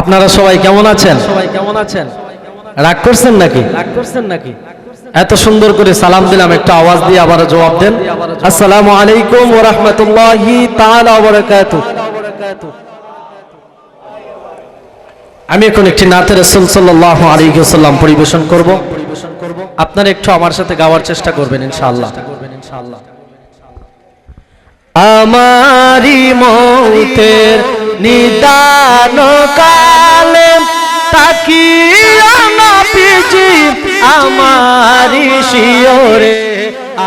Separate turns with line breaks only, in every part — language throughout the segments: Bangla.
আপনারা সবাই কেমন আছেন
কেমন আছেন
রাগ করছেন নাকি
রাগ করছেন নাকি?
এত সুন্দর করে সালাম দিলাম একটু আওয়াজ দিয়ে আবার জবাব দেন। আসসালামু আলাইকুম ওয়া রাহমাতুল্লাহি তাআলা ওয়া বারাকাতুহু। আমি এখন একটি নাতে রাসূল সাল্লাল্লাহু আলাইহি ওয়াসাল্লাম পরিবেশন করব।
পরিবেশন করব
আপনারা একটু আমার সাথে গাওয়ার চেষ্টা করবেন ইনশাআল্লাহ।
করবেন ইনশাআল্লাহ।
আমারি মৌতের নিদান কালে তাকিয়া না পিজি আমারি শিওরে,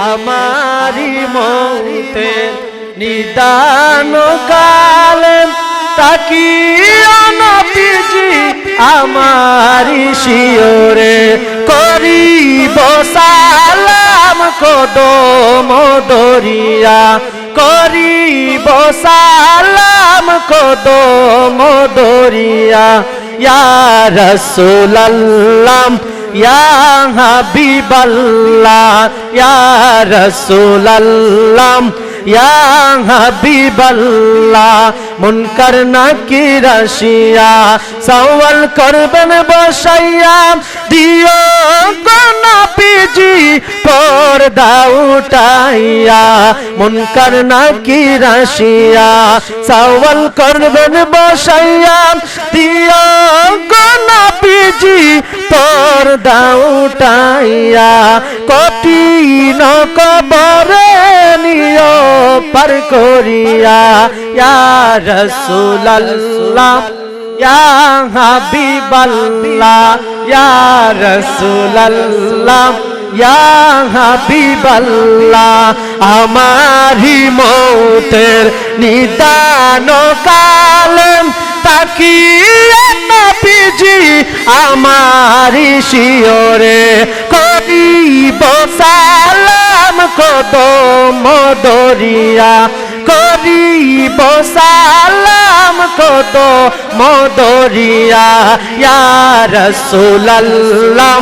আমারি মৌতের নিদান কালে তাকিয়া না পিজি আমারি শিওরে, করিব সালাম কদম দরিয়া। করিব সালাম কদম দরিয়া। ইয়া ইয়া হাবিবাল্লাহ ইয়া ইয়া হাবিবাল্লাহ, মুনকার নাকির আসিয়া সওয়াল করবেন বসাইয়া, দিও কোনা পিজি পর্দা উঠাইয়া। মুনকার নাকির আসিয়া সওয়াল করবেন বসাইয়া, দিও কোনা পিজি পর্দা উঠাইয়া। কঠিন কবরে নিয় পার করিয়া, ইয়া রাসূলুল্লাহ, ইয়া হাবিবাল্লাহ, ইয়া রাসূলুল্লাহ, ইয়া হাবিবাল্লাহ আমারি মৌতের নিদান কালেম তাকিয়ে নবীজি আমার শিওরে করিব সালাম কদম দরিয়া করিব সালাম কত মদরিয়া। ইয়ার রাসূলুল্লাহ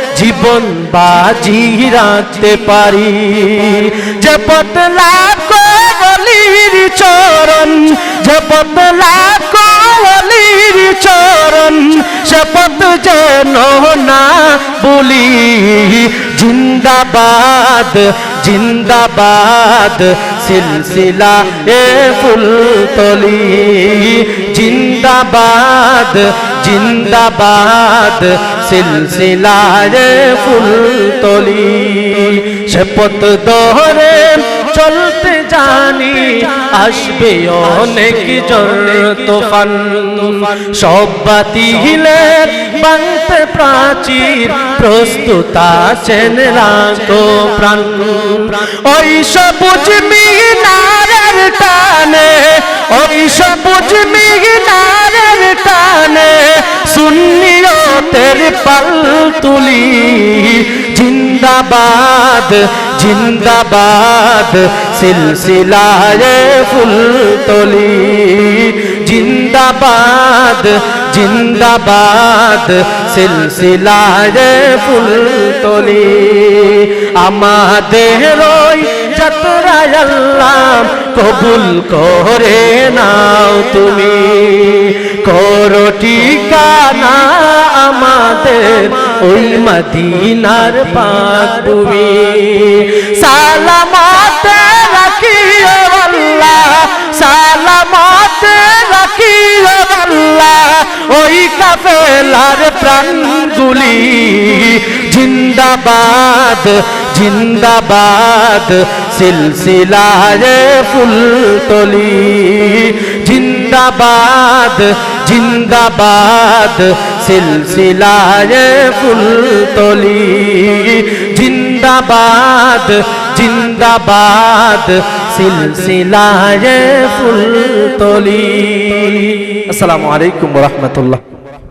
জীবন বাজি রাখতে পারি। যে পথ লাখো বলির চরণ, যে পথ লাখো বলির চরণ, সে পথ যেন না বলি। জিন্দাবাদ জিন্দাবাদ, সিলসিলা এ ফুলতলি জিন্দাবাদ জিন্দাবাদ সিলসিলা এ ফুলতলি সে পথ ধরে চলতে জানি আসবে অনেক জ্বর তোফান। সব বাতিলের বাংতে প্রাচীর, প্রস্তুত আছেন রাখো প্রাণ। ওই সবুজ মিনারের টানে, ওই সবুজ মিনারের সুন্নিয়তের পাল তুলি। জিন্দাবাদ জিন্দাবাদ, সিলসিলায় ফুলতলি জিন্দাবাদ জিন্দাবাদ, সিলসিলায় ফুলতলি আমাদের ওই কবুল করে নাও তুমি। করো ঠিকানা আমাদের ওই মদিনার পাক তুমি সালামাতে রাখিও আল্লাহ, সালামাতে রাখিও আল্লাহ, ওই কাফেলার প্রাণগুলি। জিন্দাবাদ জিন্দাবাদ, সিলসিলায় ফুলতলি জিন্দাবাদ জিন্দাবাদ সিলসিলায় ফুলতলি জিন্দাবাদ জিন্দাবাদ সিলসিলায় ফুল তলি। আসসালামু আলাইকুম রহমতুল্লাহ।